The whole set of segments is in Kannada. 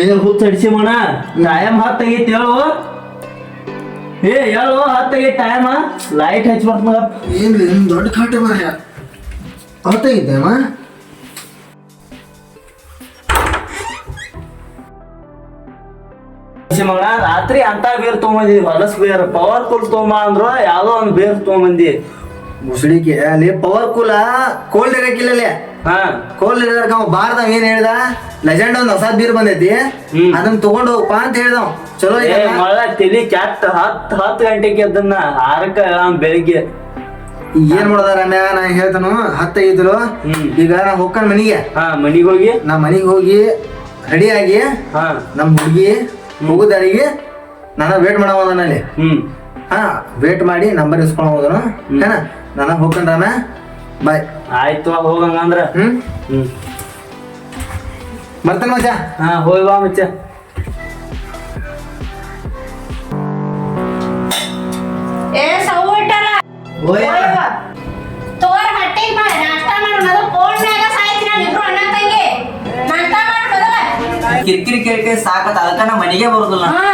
ಏ ಹುಚ್ಚ ಮಣಾ? ಟೈಮ್ ಹತ್ತಾಗೈತಿ ಹೇಳು. ಏ ಹೇಳು ಹತ್ತಾಗೈತಿ ಟೈಮ್ ಲೈಟ್ ಹಚ್ಚಿ ಮಗ. ಏನ್ ನಿಮ್ ದೊಡ್ಡ ಕಾಟೆ ಮರ ಹತ್ ಅಮ್ಮ ಮಗಣ ರಾತ್ರಿ ಅಂತ ಬೇರ್ ತೊಗೊಂಬಂದಿ. ಹೊಲಸ್ ಬೇರ್ ಪವರ್ಫುಲ್ ತೊಗೊಂಬ ಅಂದ್ರ ಯಾವ್ದೋ ಒಂದ್ ಬೇರ್ ತೊಗೊಂಬಂದಿ. ಮುಸುಳಿಕೆ ಅಲ್ಲಿ ಪವರ್ ಕೂಲ ಕೋಲ್ಡ್ ಇರಕ್ಕಿಲ್ಲ ಹಾ. ಕೋಲ್ ಇರೋದಕ್ಕೆ ಅವ ಬಾರ್ದವ್ ಏನ್ ಹೇಳ್ದ? ಲೆಜೆಂಡ್ ಒಂದ್ ಹೊಸ ಬೀರ್ ಬಂದೈತಿ. ಅದನ್ನ ತಗೊಂಡ್ ಹೋಗಪ್ಪ ಅಂತ ಹೇಳ್ದವ್. ಚಲೋ ಏ ಐತಲ್ಲ? ಮಳ ತಲಿ ಕ್ಯಾಟ್ ಹತ್ ಹತ್ತು ಗಂಟೆಗೆ ಅದನ್ನ ಆರಕ್ಕ ಬೆಳಗ್ಗೆ ಬೆಳಿಗ್ಗೆ. ಈಗ ಏನ್ ಮಾಡೋದ ರಮ್ಯ? ನಾ ಹೇಳ್ತಾನು ಹತ್ತೈದ್ರು ಹ್ಮ್. ಈಗ ನಾ ಹೋಗ್ಕೊಂಡ್ ಮನಿಗೆ. ಹಾ ಮನಿಗ್ ಹೋಗಿ? ನಾ ಮನಿಗೆ ಹೋಗಿ ರೆಡಿ ಆಗಿ ಹಾ. ನಮ್ ಹುಡುಗಿ ಹೋಗುದಾರಿಗೆ ನಾನು ವೇಟ್ ಮಾಡವ ಅಲ್ಲಿ. ಹ್ಮ್. ಹಾ ವೇಟ್ ಮಾಡಿ ನಂಬರ್ ಇಸ್ಕೊಂಡ್ ಹೋದನು ಏನ? ನಾನು ಹೋಗ್ಕೊಂಡ್ ರಾಮ ಬಾಯ್ ಆಯ್ತು ಹೋಗಂಗಂದ್ರ ಹ್ಮ್? ಹ್ಮ್. ಬರ್ತಾನೆ ಮಚ್ಚ? ಹಾ ಹೋಗಿ ಬಾ ಮಚ್ಚ. ಏ ಸೌ ಬಾ. ತೋರ್ ಹಟ್ಟಿಗೆ ಮಾಡಿ ನಾಷ್ಟ ಮಾಡು ಮೊದಲು ಫೋನ್ಯಾಗ ಸಾಯ್ತಿ ನಾನು ಇಬ್ರು ಅಣ್ಣ ತಂಗಿ? ನಾಷ್ಟ ಮಾಡು ಮೊದಲ. ಕಿರಿಕಿರಿ ಕಿರಿಕಿರಿ ಸಾಕತ್ ಅದಕ್ಕ ನಾ ಮನೆಗೆ ಬರುದಿಲ್ಲ. ಹಾ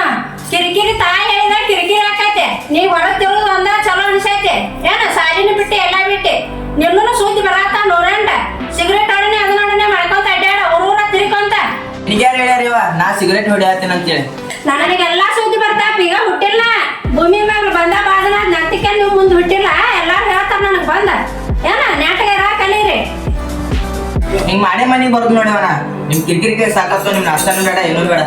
ಕಿರಿಕಿರಿ ತಾಯಿ ಹೇಳಿದ ಕಿರಿಕಿರಿ ಆಕೈತೆ. ನೀ ಒಳಗ್ ತಿರುಗುದು ಒಂದ ಚಲೋ ಅನ್ಸೈತೆ. ಏನ ಸಾಲಿನ ಬಿಟ್ಟು ಎಲ್ಲಾ ಬಿಟ್ಟು? ನಿನ್ನೂ ಸೂತಿ ಬರಾತ ನೋರಂಡ ಸಿಗರೇಟ್ ಹೊಡೆನೆ ಅದನ್ನ ಹೊಡನೆ ಮಾಡ್ಕೊಂತ ಅಡ್ಡಾಡ ಊರೂರ ತಿರ್ಕೊಂತ. ಯಾರು ಹೇಳ್ಯಾರಿವ ನಾ ಸಿಗರೇಟ್ ಹೊಡಿಯತ್ತೀನಿ ಅಂತೇಳಿ. ನನಗೆಲ್ಲ ಸೂತಿ ಬರ್ತಾ ಈಗ ಹುಟ್ಟಿಲ್ಲ. ಭೂಮಿ ಮೇಲೆ ಬಂದ ಬಾದನ ನತ್ತಿಕೆ ನೀವು ಮುಂದೆ ಹುಟ್ಟಿಲ್ಲ ಎಲ್ಲಾರು ಹೇಳ್ತಾರ ನನಗೆ ಬಂದ. ಏನ ನಾಟಕ ಇರ ಕಲೀರಿ. ಹಿಂಗ್ ಮಾಡೇ ಮನೆಗೆ ಬರ್ದು ನೋಡಿವನ ನಿಮ್ ಕಿರಿಕಿರಿ ಸಾಕಷ್ಟು ನಿಮ್ ನಾಷ್ಟನೂ ಬೇಡ ಏನೂ ಬೇಡ.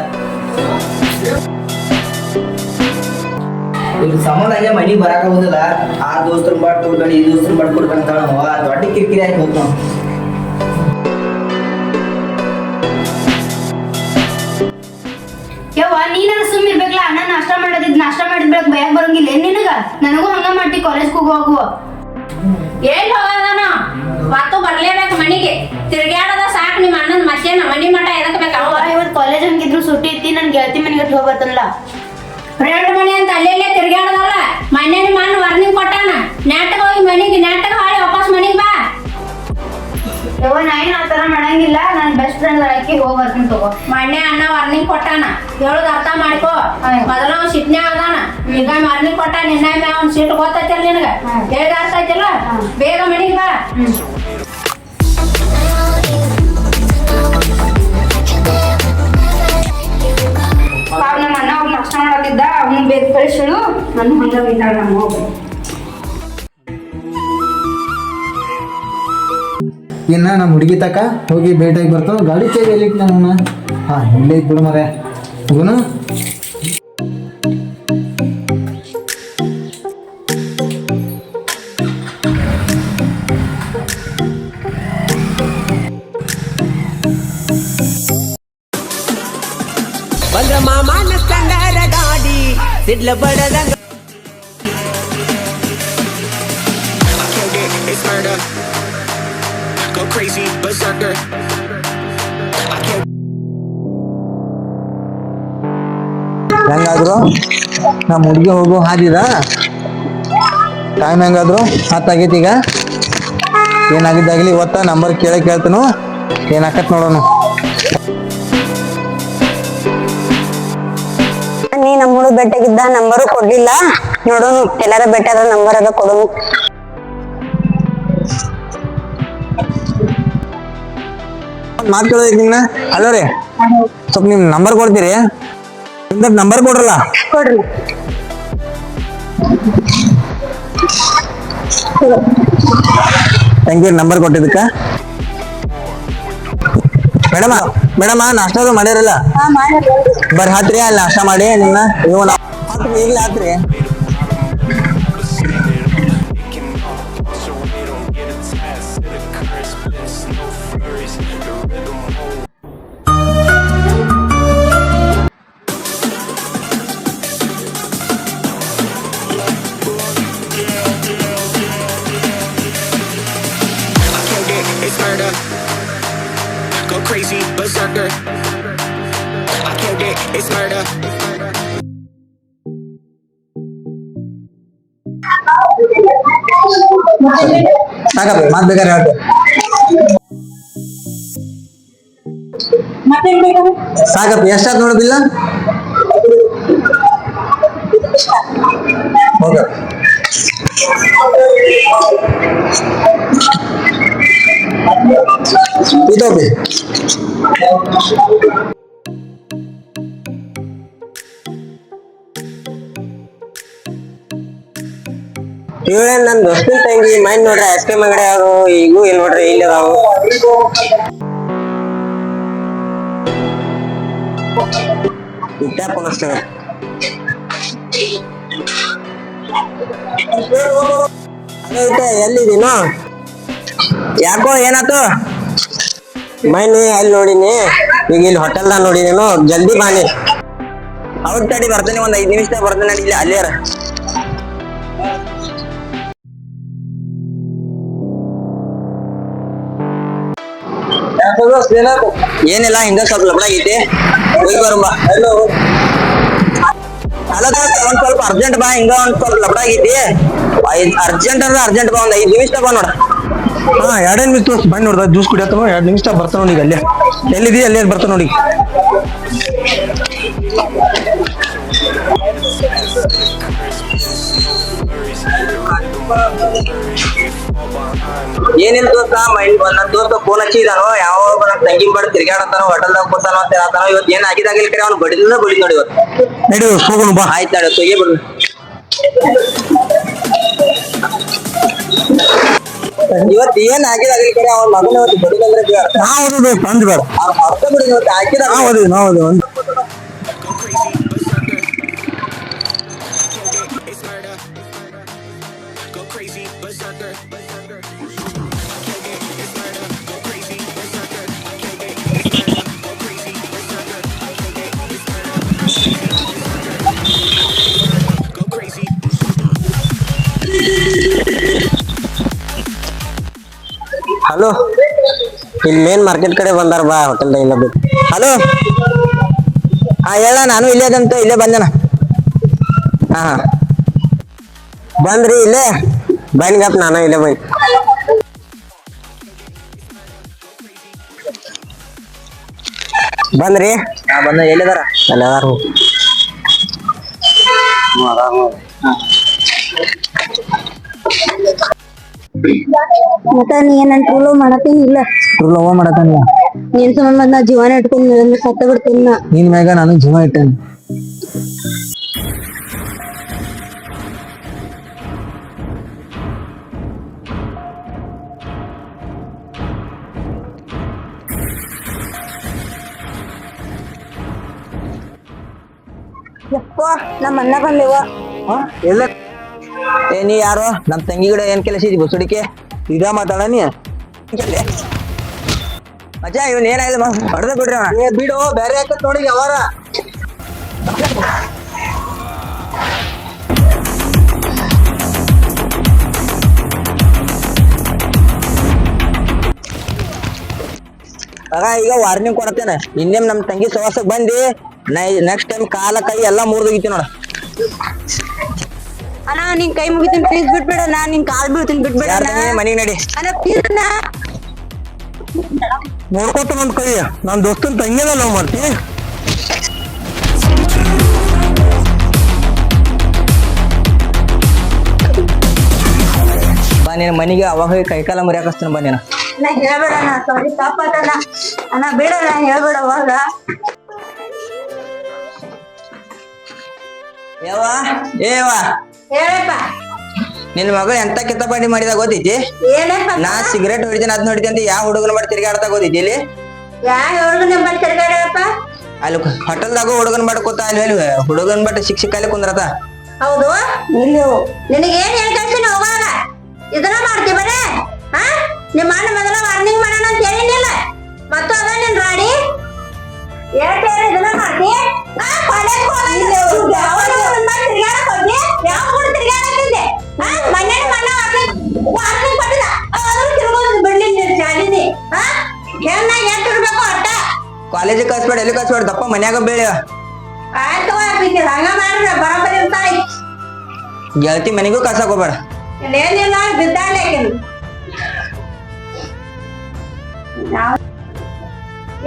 ಇವ್ರ ಸಂಬಂಧಾಗೆ ಮನೆಗೆ ಬರಾಕ ಹೋದಿಲ್ಲ ಆ ದೋಸ್ತರು ಬಾಟ್ ಕೊಡ್ಬೇಡಿ ಈ ದೋಸ್ತರು ಅಂತ ದೊಡ್ಡ ಕಿರಿಕಿರಿ ಆಯ್ತು ಹೋಗ್ತಾವ ಯವ್ವ ನೀನಾರ ಸುಮ್ ಇರ್ಬೇಕಲ್ಲ ಅಣ್ಣ ನಾಷ್ಟ ಮಾಡೋದಿದ್ ನಾಷ್ಟ ಮಾಡಿದ್ಬೇಕು ಭಯ ಬರಂಗಿಲ್ಲ. ಏನ್ ನಿನಗ? ನನಗೂ ಹಂಗ ಮಾಡ್ತಿ ಕಾಲೇಜ್ ಏನ್ ಎಲ್ಲಿ ಹೋಗೋದನ ಬರಲೇ ಬರ್ಲೇಬೇಕು ಮನಿಗೆ. ತಿರ್ಗ್ಯಾಡದ ಸಾಕು ನಿಮ್ಮ ಅಣ್ಣನ ಮತ್ತೇನ ಮನಿ ಮಠ ಎದಕ್ ಬೇಕು ಇವತ್ತು ಇವತ್ ಕಾಲೇಜ್ ಹಂಗಿದ್ರು ಸುಟ್ಟಿ ಐತಿ ನನ್ ಗೆಳತಿ ಮನೆಗೆ ಹೋಗಿ ಬರ್ತನಲ್ಲ. ಫ್ರೆಂಡ್ ಮನೆ ಅಂತ ಅಲ್ಲೆಲ್ಲೇ ತಿರ್ಗ್ಯಾಡದಲ್ಲ? ಮೊನ್ನೆ ನಿಮ್ಮ ವರ್ನಿಂಗ್ ಕೊಟ್ಟಾನ. ನೆಟ್ಟಗ ಹೋಗಿ ಮನೆಗೆ ನೆಟ್ಟಗ ಹಾಳಿ ವಾಪಸ್ ಮನೆಗೆ ಬಾ. ಯವ್ವ ನಾ ಏನ್ ಆತರ ಮಾಡಂಗಿಲ್ಲ. ನನ್ ಬೆಸ್ಟ್ ಫ್ರೆಂಡ್ ಅಕ್ಕಿ ಹೋಗಿ ಬರ್ತೀನಿ ತಗೋ. ಮೊನ್ನೆ ಅಣ್ಣ ವರ್ನಿಂಗ್ ಕೊಟ್ಟಾನ. ಹೇಳೋದು ಅರ್ಥ ಮಾಡ್ಕೋ. ಮೊದಲ ಅವ್ನು ಸಿಟ್ನೆ ಅದಾನ. ಈಗ ವರ್ನಿಂಗ್ ಕೊಟ್ಟಾನ ನಿನ್ನ ಅವ್ನ ಸಿಟ್ಟು ಗೊತ್ತೈತಿಲ್ಲ ನಿನಗ? ಬೇಗ ಅರ್ಥ ಆಯ್ತಿಲ್ಲ? ಬೇಗ ಮನೆಗೆ ಬಾ. ಅವ್ನು ನನ್ನ ಹಂಗ ಬಿದ್ದಾಳ ನಮ್ಮ ಇನ್ನ ನಮ್ಮ ಹುಡುಗಿ ತಕ ಹೋಗಿ ಭೇಟಿಯಾಗಿ ಬರ್ತಾವ ಗಾಡಿ ಚೇಂಜ್ ಎಲ್ಲಿ ನಾನು ಹಾ ಇಲ್ಲೇ ಬಿಡು ಮರೆ. ಹೋಗುನು ಸಿಡ್ಲ ಬಡದಂಗ. ಹೆಂಗಾದ್ರು? ನಮ್ಮ ಹುಡುಗಿ ಹೋಗು ಹಾದಿದ? ಟೈಮ್ ಹೆಂಗಾದ್ರು? ಹತ್ತಾಗೈತಿ ಈಗ? ಏನಾಗಿದ್ದಾಗಲಿ ಇವತ್ತ ನಂಬರ್ ಕೇಳ ಕೇಳ್ತನು. ಏನಾಕತ್ ನೋಡೋಣ ನಮ್ಮ ಹುಡುಗ ಬೆಟ್ಟಾಗಿದ್ದ ನಂಬರು ಕೊಡ್ಲಿಲ್ಲ. ನೋಡೋನು ಎಲ್ಲಾರ ಬೆಟ್ಟದ ನಂಬರ್ ಅದ ಕೊಡೋಣ. ಮಾತು ಕೇಳೋದಕ್ಕೆ ನಿಮ್ನ? ಹಲೋ ರೀ. ಸ್ವಲ್ಪ ನಿಮ್ ನಂಬರ್ ಕೊಡ್ತೀರಿ? ನಂಬರ್ ಕೊಡ್ರಲ್ಲ? ಕೊಡ್ರಿ. ಥ್ಯಾಂಕ್ ಯು ನಂಬರ್ ಕೊಟ್ಟಿದ್ದಕ್ಕ. ಮೇಡಮ ಮೇಡಮ ನಾಷ್ಟ ಮಾಡ್ಯಾರಲ್ಲ ಮಾಡಿರಲ್ಲ ಬರ್ರಿ ಹತ್ರಿ ಅಲ್ಲಿ ನಾಷ್ಟಾ ಮಾಡಿ ನಿನ್ನ ನೀವು ಹತ್ರಿ ಈಗಲೇ ಹತ್ರಿ. Murder. ಸಾಕಪ್ಪ ಮಾತು ಬೇಕಾದ್ರೆ ಹೇಳ್ತೆ ಸಾಕಪ್ಪ ಎಷ್ಟಾತ್ ನೋಡು ಬಿಲ್ಲ ಹೋಗ ಇವಳೇನ್ ನನ್ ದೋಸ್ತಿನ ತಂಗಿ ಮೈನ್ ನೋಡ್ರಿ ಐಸ್ ಕ್ರೀಮ್ ಅಂಗಡಿ ಅದು, ಈಗೂ ಇಲ್ಲಿ ನೋಡ್ರಿ, ಇಲ್ಲಿ ಅದಾವು. ಟ್ಯಾಪ್ ಅನ್ನಿಸ್ತೇವೆ ಎಲ್ಲಿದೀನು ಯಾಕೋ ಏನಾತು ಮೈನಿ, ಅಲ್ಲಿ ನೋಡಿನಿ. ಈಗ ಇಲ್ಲಿ ಹೋಟೆಲ್ದಾಗ ನೋಡಿ ನೀನು. ಜಲ್ದಿ ಬಾನಿ ಅವ್ರ ತಡಿ, ಬರ್ತೇನೆ, ಒಂದ್ ಐದ್ ನಿಮಿಷದಾಗ ಬರ್ತೇನೆ ಇಲ್ಲಿ ಅಲ್ಲಿಯಾರ ಏನಿಲ್ಲ ಹಿಂಗ ಸ್ವಲ್ಪ ಲಬಡ ಐತಿ ಹೋಗಿ ಬರುಂಬ. ಅಲ್ಲ ಒಂದ್ ಸ್ವಲ್ಪ ಅರ್ಜೆಂಟ್ ಬಾ ಹಿಂಗ ಒಂದ್ ಸ್ವಲ್ಪ ಲಬಡ ಐತಿ ಅರ್ಜೆಂಟ್ ಅಂದ್ರೆ ಅರ್ಜೆಂಟ್ ಬಾ, ಒಂದ್ ಐದ್ ನಿಮಿಷ ಬಾ ನೋಡ. ಹಾ, ಎರಡೇ ನಿಮಿಷ ತೋರ್ಸ್ ಬಂದ್ ನೋಡ್ದ ಜ್ಯೂಸ್ ಕುಡಿಯತ್ತವ ಎರಡ್ ನಿಮಿಷ ಬರ್ತಾವ ನೋಡಿ ಅಲ್ಲೇ ಎಲ್ಲಿದಿ ಅಲ್ಲೇ ಬರ್ತಾವ ನೋಡಿ. ಏನಿಲ್ಲ ದೋಸ್ತ? ಮೈಂಡ್ ನನ್ನ ದೋಸ್ತ ಫೋನ್ ಹಚ್ಚಿದಾನೋ? ಯಾವ ನನ್ನ ತಂಗಿ ಬಡ ತಿರ್ಗಾಡತಾನೋ ಹೋಟೆಲ್ದಾಗ ಕೂತಾನೋ ಅಂತ ಹೇಳ್ತಾನೋ ಇವತ್ತು ಏನ್ ಆಗಿದಾಗಿಲ್ಲ ಕರೆ ಅವ್ನು ಬಡಿದ ಬಡಿ ನೋಡಿ ಇವತ್ತು. ನಡಿ ಹೋಗೋಣ ಬಾ. ಆಯ್ತು ನಡಿ ತೊಗೆ ಬಿಡು ಇವತ್ತು ಏನ್ ಆಗಿದಾಗಿಲ್ಲ ಕರೆ ಅವ್ನ ಮಗನ ಇವತ್ತು ಬಡಿದಂದ್ರೆ ತಂದ್ ಬೇಡ. ಅರ್ಥ ಬಿಡಿ. ಇವತ್ತು ಹಾಕಿದ ಹೌದು ಓದಿ ಹಲೋ. ಇಲ್ಲಿ ಮೇನ್ ಮಾರ್ಕೆಟ್ ಕಡೆ ಬಂದಾರ ಬಾ ಹೋಟೆಲ್ ಇಲ್ಲ ಬೇಕು ಹಲೋ. ಹಾ ಹೇಳ ನಾನು ಇಲ್ಲೇ ಅದಂತ ಇಲ್ಲೇ ಬಂದನ? ಹಾ ಹಾ. ಬಂದ್ರಿ ಇಲ್ಲೇ. ಬನ್ಗಪ್ಪ ನಾನು ಇಲ್ಲೇ ಬೈ ಬಂದ್ರಿ? ಬಂದ ಎಲ್ಲಿದಾರ? ಅಲ್ಲ ಅದಾರ ಮತ್ತ ನೀ ನನ್ ಟ್ರೂಲೋ ಮಾಡತ್ತೀನಿ ಇಲ್ಲ. ಲವ್ ಮಾಡತಾನ ನಿನ್ ಸಂಬಂಧ? ನಾ ಜೀವನ ಇಟ್ಕೊಂಡು ಸತ್ತ ಬಿಡ್ತೀನಿ ನಾ. ನಿನ್ ಮ್ಯಾಗ ನಾನು ಜೀವ ಇಟ್ಟೇನೆ. ಯಪ್ಪ ನಮ್ಮ ಅಣ್ಣ ಬಂದೇವ. ಎಲ್ಲ ಏ ನೀ ಯಾರು? ನಮ್ ತಂಗಿ ಕೂಡ ಏನ್ ಕೆಲಸ ಇದಿ ಬಸುಡಿಕೆ? ಇದ ಮಾತಾಡ ನೀ? ಮಚ್ಚ ಇವನ್ ಏನಾಯ್ತು ಹೊಡೆದ ಬಿಡ್ರಿ. ಏ ಬಿಡು ಬೇರೆ ಯಾಕ ನೋಡಿ ಯಾವಾರ ಆಗ ಈಗ ವಾರ್ನಿಂಗ್ ಕೊಡ್ತೇನೆ. ಇನ್ನೇನ್ ನಮ್ ತಂಗಿ ಸವಾಸಕ್ ಬಂದಿ ನೆಕ್ಸ್ಟ್ ಟೈಮ್ ಕಾಲ ಕೈ ಎಲ್ಲಾ ಮುರಿದೋಗಿತ್ತು ನೋಡ. ಅಣ್ಣ ನಿನ್ ಕೈ ಮುಗಿತೀನಿ ಪ್ಲೀಸ್ ಬಿಟ್ಬಿಡ ನಾ ನಿನ್ ಕಾಲ್ ಬೀಳ್ತೀನಿ ಬಿಟ್ಬಿಡ ಯಾರ್ ತಂಗಿ ಮನಿಗ್ ನಡಿ. ಅಣ್ಣ ಪ್ಲೀಸ್ ಅಣ್ಣ. ನೋಡ್ಕೊತ ಒಂದ್ ಕೈ. ನನ್ ದೋಸ್ತನ್ ತಂಗಿಲ್ಲ ಲವ್ ಮಾಡ್ತಿ ಬಾ ನಿನ್ ಮನಿಗೆ ಅವಾಗ ಹೋಗಿ ಕೈ ಕಾಲ ಮುರಿಯಾಕಸ್ತಾನ ಬಾ ನೀನ. ನಾ ಹೇಳ್ಬೇಡ ಅಣ್ಣ ಸಾರಿ ತಪ್ಪಾತಣ್ಣ ಅಣ್ಣ. ಬೇಡ ಅಣ್ಣ ಹೇಳ್ಬೇಡ ಅವಾಗ. ಏವಾ ಏವ ಹೇಳಪ್ಪ. ನಿನ್ ಮಗಳು ಎಂತ ಕಿತ್ತಪಾಟಿ ಮಾಡಿದಾಗ ಗೊತ್ತೈತಿ? ಏನಪ್ಪ? ನಾ ಸಿಗರೇಟ್ ಹೊಡಿತೀನಿ ಅದ್ ನೋಡಿದ್ದೆ ಅಂತ ಯಾವ ಹುಡುಗನ ಮಾಡಿ ತಿರ್ಗಾಡ್ತಾ ಗೊತ್ತೈತಿ ಇಲ್ಲಿ? ಯಾ ಹೋಟೆಲ್ ದಾಗ ತಿರ್ಗಾಡಪ್ಪ ಅಲ್ಲಿ ಹೋಟೆಲ್ದಾಗ ಹುಡುಗನ್ ಬಾಡ್ ಕೂತ ಅಲ್ಲಿ ಹೇಳಿ ಹುಡುಗನ್ ಬಟ್ ಶಿಕ್ಷಕ ಅಲ್ಲಿ ಕುಂದ್ರತ. ಹೌದು. ನಿಲ್ಲು ನಿನಗೆ ಏನ್ ಹೇಳಿ ಕಳ್ಸಿನ ಹೋಗಾಗ ಇದನ್ನ ಮಾಡ್ತಿ ಬರೇ ಹಾ? ನಿಮ್ಮ ಅಣ್ಣ ಮೊದಲ ವಾರ್ನಿಂಗ್ ಮಾಡೋಣ ಅಂತ ಹೇಳಿನಿಲ್ಲ ಮತ್ತು ಅದ ನಿನ್ ರಾಡಿ ಹೇಳ್ತೇನೆ ಇದನ್ನ ಮಾಡ್ತಿ. ಹಾ ಕಾಲೇಜ್ ಕಾಲೇಜಿಗೆ ಕಳ್ಸ್ಬೇಡ ಎಲ್ಲಿ ಕಳ್ಸ್ಬೇಡ ದಪ್ಪ ಮನ್ಯಾಗ ಬೇಡ ಆಯ್ತು ಹಂಗ ಮಾಡ್ರೆ ಇರ್ತಾಳೆ ಗೆಳತಿ ಮನೆಗೂ ಕಳ್ಸಕ್ ಹೋಗ್ಬೇಡ. ಏನಿಲ್ಲ ಬಿದ್ದಾಳೆ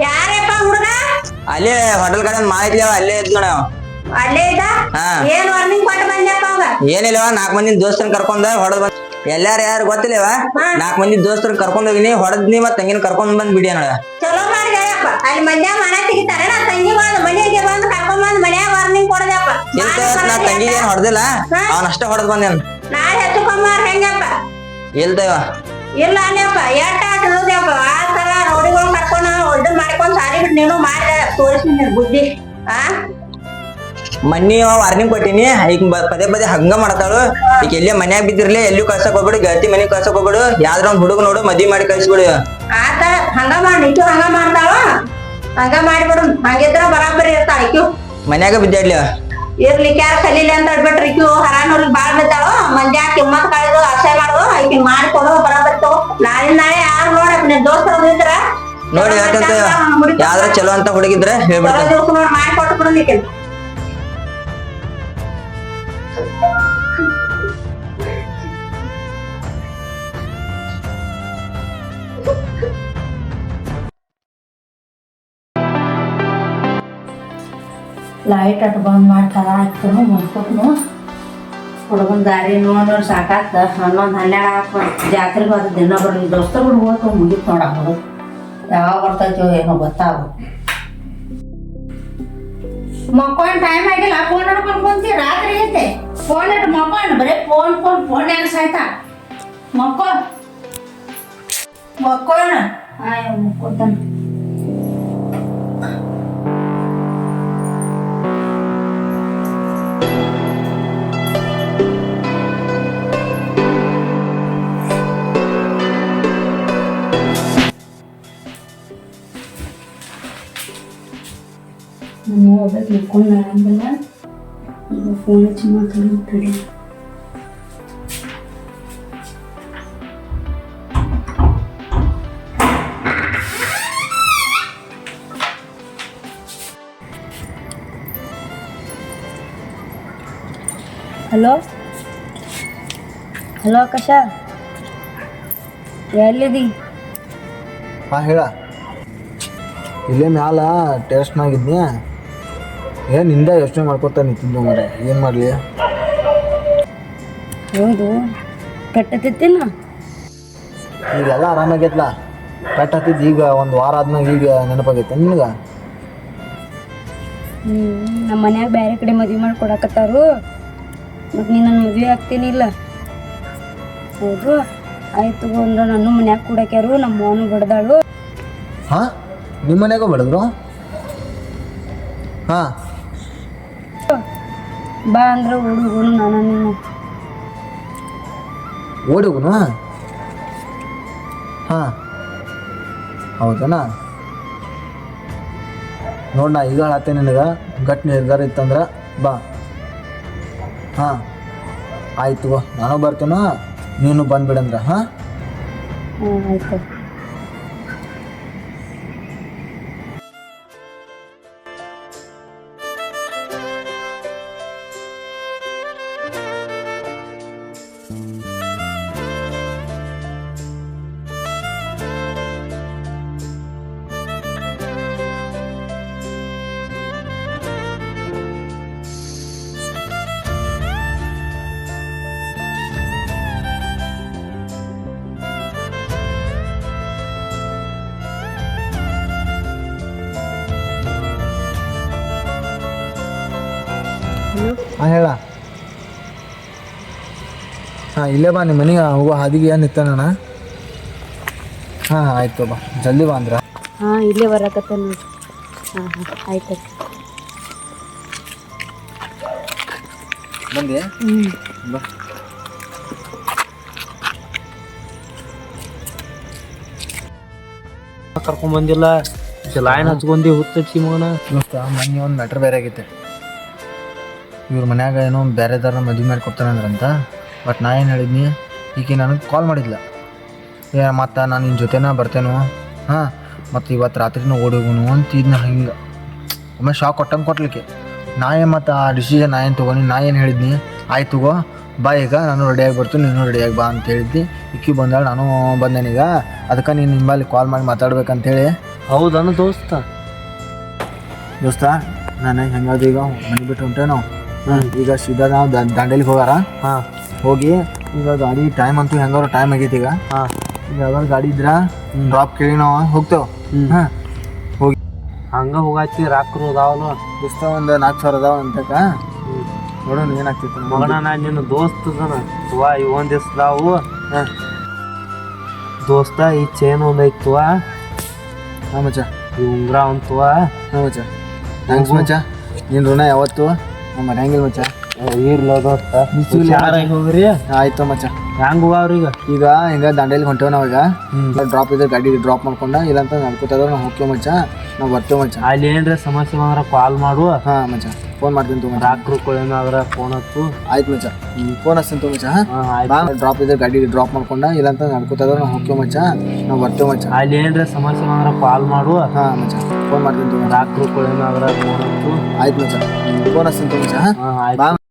ಯಾರಪ್ಪ ಹುಡುಗ? ಅಲ್ಲೇ ಹೋಟೆಲ್ ಕಡೆ ಮಾಹಿತಿ ಅಲ್ಲೇ ಇದ್ ನೋಡ ಅಲ್ಲೇ ಇದ್ದ? ಹಾ. ಏನ್ ವಾರ್ನಿಂಗ್ ಕೊಟ್ಟು ಬಂದ್ಯಪ್ಪ ಅವಾಗ? ಏನಿಲ್ಲವ ನಾಲ್ಕ್ ಮಂದಿ ದೋಸ್ತನ್ ಕರ್ಕೊಂಡ ಹೊಡೆದ್ ಬಂದ್ ಎಲ್ಲಾರ ಯಾರು ಗೊತ್ತಿಲ್ಲವ ನಾಲ್ಕು ಮಂದಿ ದೋಸ್ತರನ್ ಕರ್ಕೊಂಡ್ ಹೋಗಿನಿ ಹೊಡೆದ್ನಿ ಮತ್ ತಂಗಿನ ಕರ್ಕೊಂಡ್ ಬಂದ್ ಬಿಡಿ ನೋಡ ಚಲೋ ಮಾಡಿದೆಯಪ್ಪ ಅಲ್ಲಿ ಮನ್ಯಾಗ ಮನೆ ತೆಗಿತಾರ ನಾ ತಂಗಿ ಬಂದ್ ಮನೆಗೆ ಬಂದು ಕರ್ಕೊಂಡ್ ಬಂದ್ ಮನ್ಯಾಗ ವಾರ್ನಿಂಗ್ ಕೊಡದಪ್ಪ. ಇಲ್ತ ನಾ ತಂಗಿಗೆ ಏನ್ ಹೊಡೆದಿಲ್ಲ? ಹಾ. ಅಷ್ಟೇ ಹೊಡೆದ್ ಬಂದೇನ್? ನಾಳೆ ಹೆಚ್ಚುಕೊಂಬಾರ ಹೆಂಗಪ್ಪ? ಇಲ್ದೇವ ಇಲ್ಲ ಅನ್ಯಪ್ಪ ಎಟ್ಟ ತಿಳಿದಪ್ಪ ಆ ತರ ರೋಡಿಗಳು ಕರ್ಕೊಂಡು ಒಡ್ಡು ಮಾಡ್ಕೊಂಡ್ ಸಾರಿ ಬಿಟ್ಟು ನೀನು ಮಾಡಿದೆ ತೋರಿಸ್ತೀನಿ ಬುದ್ಧಿ. ಆ? ಮನ್ನಿ ವಾರ್ನಿಂಗ್ ಕೊಟ್ಟಿನಿ. ಈಗ ಪದೇ ಪದೇ ಹಂಗ ಮಾಡ್ತಾಳು. ಈಗ ಎಲ್ಲಿ ಮನ್ಯಾಗ ಬಿದ್ದಿರ್ಲಿ ಎಲ್ಲೂ ಕಳ್ಸಕ್ ಹೋಗ್ಬಿಡು ಗೆಳತಿ ಮನೆಗ್ ಕಳ್ಸಕ್ ಹೋಗ್ಬಿಡು. ಯಾವ್ದ್ರ ಒಂದ್ ಹುಡುಗ ನೋಡು ಮದ್ವಿ ಮಾಡಿ ಕಳ್ಸ್ಬಿಡು. ಬಿಡು ತರ ಹಂಗ ಮಾಡಿ ಇಟ್ಟು ಹಂಗ ಮಾಡ್ತಾಳ? ಹಂಗ ಮಾಡಿಬಿಡು. ಹಂಗಿದ್ರ ಬರಾಬರಿ ಇರ್ತಾಳ ಇಕ್ಕು ಮನ್ಯಾಗ ಬಿದ್ದಾಡ್ಲಿ. ಇರ್ಲಿಕ್ಕೆ ಯಾರು ಕಲೀಲಿ ಅಂತ ಹೇಳ್ಬಿಟ್ರಿ ಇಕ್ಕು ಹರಾನೂರಿಗೆ ಬಾಳ್ ಬಿದ್ದಾಳು. ಮಂದ್ಯ ಕಿಮ್ಮತ್ ಕಳೆದು ಆಸೆ ಮಾಡುದು. ಆಕಿ ಮಾಡ್ಕೊಡು ಬರಾಬರಿ ತಗೋ. ನಾಳೆ ನಾಳೆ ಯಾರು ನೋಡಕ್ ನಿನ್ ದೋಸ್ತರು ಇದ್ರ? ನೋಡಿ ಯಾಕಂತ ಯಾವ್ದ್ರ ಚಲೋ ಅಂತ ಹುಡುಗಿದ್ರೆ ಚಲೋ ಹೇಳ್ಬಿಡ್ತೇನೆ ಲೈಟ್ ಅಟ್ ಬಂದ್ ಮಾಡಿ ಮಾಡ್ತಾರ ಆಯ್ತು ಮಲ್ಕೊಟ್ನು ಹುಡುಗನ ದಾರಿ ನೋಡಿ ಸಾಕಾಗ್ತ ಹನ್ನೊಂದು ಹನ್ನೆರಡು ಹಾಕ ಜಾತ್ರೆಗೆ ಹೋದ ದಿನ ಬರಲಿ. ದೋಸ್ತರು ಬಿಡು ಹೋತು, ಮುಗಿತು ಯಾವಾಗ ಬರ್ತೈತೋ ಏನೋ ಗೊತ್ತಾಗ. ಮಕ್ಕೊಂಡ್ ಟೈಮ್ ಆಗಿಲ್ಲ. ಫೋನ್ ಹಿಡ್ಕೊಂಡ್ ಕುಂತಿ. ರಾತ್ರಿ ಐತೆ. ಫೋನ್ ಇಟ್ಟು ಮಕ್ಕಳ ಬರೀ ಫೋನ್ ಫೋನ್ ಫೋನ್ ಸಾಯ್ತಾ ಮಕ್ಕೋ ಮಕ್ಕೋಣ ಆಯ್ ಹೋಗ್ಬೇಕು ಮಕ್ಕೊಂಡು ಆಗಂಗಿಲ್ಲ ಈಗ ಫೋನ್ ಹಚ್ಚಿ ಮಾತಾಡ್ತೀನಿ ಹಲೋ ಹಲೋ ಆಕಾಶ ಎಲ್ಲಿದಿ? ಹಾ ಹೇಳ. ಇಲ್ಲೇ ಮ್ಯಾಲ ಟೆರೆಸ್ನಾಗಿದ್ನಿ ಏನ್ನಿಂದ ಯೋಚನೆ ಮಾಡ್ಕೊತಾನೆ ನಿಂತಿದ್ದು ಮರೆ ಏನು ಮಾಡ್ಲಿ? ಹೌದು ಕಟ್ಟತ್ತಿತ್ತಿಲ್ಲ? ಈಗೆಲ್ಲ ಆರಾಮಾಗೈತ್ಲ ಕಟ್ಟತ್ತಿದ್ದು ಈಗ ಒಂದು ವಾರ ಆದ್ಮೇಲೆ ಈಗ ನೆನಪಾಗೈತೆ ನಿನಗೆ? ಹ್ಞೂ ನಮ್ಮ ಮನ್ಯಾಗ ಬೇರೆ ಕಡೆ ಮದ್ವೆ ಮಾಡಿ ಕೊಡಕತ್ತಾರು ಮತ್ತು ನೀನು ನನ್ನ ಮದುವೆ ಆಗ್ತೀನಿ ಇಲ್ಲ ಹೌದು ಆಯ್ತು ಅಂದ್ರೆ ನನ್ನ ಮನ್ಯಾಗ ಕೊಡಕ್ಯಾರು ನಮ್ಮ ಅವನು ಬಡ್ದಾಳು. ಹಾ ನಿಮ್ಮ ಮನ್ಯಾಗ ಬಡದ್ರು? ಹಾ. ಬಾ ಅಂದ್ರೆ ಹುಡುಗನು ನಾನು ನೀನು. ಓಡಿ ಹೋಗುನು? ಹಾ. ನಾ ಈಗ ಹೇಳತ್ತೆ ನಿನಗೆ. ಗಟ್ ನಿರ್ಧಾರ ಇತ್ತಂದ್ರೆ ಬಾ. ಹಾಂ. ಆಯ್ತು ನಾನು ಬರ್ತೀನ? ನೀನು ಬಂದ್ಬಿಡಂದ್ರೆ ಹಾಂ? ಹ್ಞೂ ಆಯ್ತು ಇಲ್ಲೇ ಬಾ ನಿಮ್ಮ ಮನೆಗೆ ಹೋಗೋ ಹಾದಿಗೆ ಏನು ನಿಂತಾನಣ್ಣ ಹಾಂ ಆಯ್ತು ಬಾ ಜಲ್ದಿ ಬಾ ಅಂದ್ರ. ಹಾಂ ಇಲ್ಲೇ ಬರಕತ್ತ ಹಾಂ ಹಾಂ ಆಯ್ತು ಬಂದೆ ಹ್ಞೂ ಬಾ. ಕರ್ಕೊಂಡ್ ಬಂದಿಲ್ಲ. ಲೈನ್ ಹಚ್ಕೊಂಡಿ ಹುತ್ತಿ ಮಗನ. ದೋಸ್ತ ಮೊನ್ನೆ ಒಂದು ಮ್ಯಾಟ್ರ್ ಬೇರೆ ಆಗೈತೆ. ಇವ್ರ ಮನ್ಯಾಗ ಏನೋ ಬೇರೆದಾರ ಮದುವೆ ಮಾಡಿ ಕೊಡ್ತಾನಂದ್ರಂತ. ಬಟ್ ನಾ ಏನು ಹೇಳಿದ್ನಿ? ಈಕೆ ನನಗೆ ಕಾಲ್ ಮಾಡಿದ್ಲ. ಏ ಮತ್ತು ನಾನು ನಿನ್ನ ಜೊತೆನ ಬರ್ತೇನೋ? ಹಾಂ ಮತ್ತು ಇವತ್ತು ರಾತ್ರಿನೂ ಓಡೋಗುನು ಅಂತ ಇದನ್ನ ಹಿಂಗೆ. ಒಮ್ಮೆ ಶಾಕ್ ಕೊಟ್ಟಂಗೆ ಕೊಟ್ಲಿಕ್ಕೆ. ನಾ ಏನು ಮತ್ತು ಆ ಡಿಸಿಷನ್ ನಾ ಏನು ತೊಗೊಂಡು ನಾ ಏನು ಹೇಳಿದ್ನಿ? ಆಯ್ತು ತಗೋ ಬಾ ಈಗ ನಾನು ರೆಡಿಯಾಗಿ ಬರ್ತೀನಿ ನೀನು ರೆಡಿಯಾಗಿ ಬಾ ಅಂತ ಹೇಳಿದ್ನಿ ಇಕ್ಕಿ ಬಂದಾಳ ನಾನು ಬಂದೇನೀಗ ಅದಕ್ಕೆ ನೀನು ನಿಮ್ಮಲ್ಲಿ ಕಾಲ್ ಮಾಡಿ ಮಾತಾಡ್ಬೇಕಂತೇಳಿ. ಹೌದನು ದೋಸ್ತ. ದೋಸ್ತ ನಾನು ಹೆಂಗಾದ್ರು ಈಗ ಮನೆ ಬಿಟ್ಟು ಹೊಂಟೇನು? ಈಗ ಸೀದಾ ನಾವು ದಾಂಡೇಲಿಗೆ ಹೋಗಾರ? ಹಾಂ. ಹೋಗಿ ಈಗ ಗಾಡಿ ಟೈಮ್ ಅಂತೂ ಹೆಂಗಾರು ಟೈಮ್ ಆಗೈತಿ ಈಗ. ಹಾಂ. ಈಗ ಯಾವ್ದಾರು ಗಾಡಿ ಇದ್ರ ಡ್ರಾಪ್ ಕೇಳಿ ನಾವು ಹೋಗ್ತೇವೆ. ಹಾಂ. ಹೋಗಿ. ಹಂಗೆ ಹೋಗಾಯ್ತಿ ರಾಕ್ರು ಅದಾವಲ್ಲ. ಇಷ್ಟ ಒಂದು ನಾಲ್ಕು ಸಾವಿರ ಅದಾವ ಅಂತಕ ನೋಡೋಣ ಏನಾಗ್ತೈತಿ ಮಗನ ನಾ ನಿನ್ನ ದೋಸ್ತ ವಾ ಈ ಒಂದ್ ದಿವ್ಸ ಹಾಂ. ದೋಸ್ತ ಈ ಚೇನ್ ಒಂದ್ ಐತುವ ಹಾಂ ಮಚ್ಚ. ಈ ಉಂಗ್ರ ಒಂತುವ ಹಾಂ ಮಚ್ಚ. ಥ್ಯಾಂಕ್ಸ್ ಮಚ್ಚ. ನಿನ್ನ ಋಣ ಯಾವತ್ತು? ನಮ್ಮ ಮರ್ಯಾಂಗಿಲ್ಲ ಮಚ್ಚ. ಹೋಗ್ರಿ. ಆಯ್ತು ಮಚ್ಚ. ಹೆಂಗ್ ಹೋಗ್ರಿ ಈಗ? ಈಗ ಹಿಂಗ ದಾಂಡೇಲಿ ಹೊಂಟೇವ್ ಈಗ. ಡ್ರಾಪ್ ಇದ್ರೆ ಗಾಡಿ ಡ್ರಾಪ್ ಮಾಡ್ಕೊಂಡ ಇಲ್ಲಂತ ನಡ್ಕೋತಾಗ ನಾವು ಹೋಗ್ತೇವೆ ಮಚ್ಚ. ನಾವು ಬರ್ತೇವೆ ಮಚ್ಚ. ಅಲ್ಲಿ ಏನ್ರ ಸಮಸ್ಯೆ ಬಂದ್ರ ಕಾಲ್ ಮಾಡು ಹಾ ಮಚ್ಚ. ಫೋನ್ ಮಾಡ್ತೀನಿ ತಗೋ ಡಾಕ್ಟ್ರು ರಾಕ್ರು ಕೊಳೇನಾದ್ರ ಫೋನ್ ಹತ್ತು ಆಯ್ತು ಮಚ್ಚ. ಫೋನ್ ಹಚ್ತೀನಿ ತಗೋ ಮಚ್ಚ ಹಾ? ಆಯ್ತು. ಬಾ ಡ್ರಾಪ್ ಇದ್ರೆ ಗಾಡಿ ಡ್ರಾಪ್ ಮಾಡ್ಕೊಂಡ ಇಲ್ಲಂತ ನಡ್ಕೋತಾಗ ನಾವು ಹೋಗ್ತೇವೆ ಮಚ್ಚ. ನಾವು ಬರ್ತೇವೆ ಮಚ್ಚ. ಅಲ್ಲಿ ಏನ್ರ ಸಮಸ್ಯೆ ಬಂದ್ರ ಕಾಲ್ ಮಾಡು ಹಾ ಮಚ್ಚ. ಫೋನ್ ಮಾಡ್ತೀನಿ ತಗೋ ಡಾಕ್ಟ್ರು ರಾಕ್ರು ಕೊಳೇನಾದ್ರ ಫೋನ್ ಹತ್ತು ಆಯ್ತು ಮಚ್ಚ. ಫೋನ್ ಹಚ್ತೀನಿ ತಗೋ ಮಚ್ಚ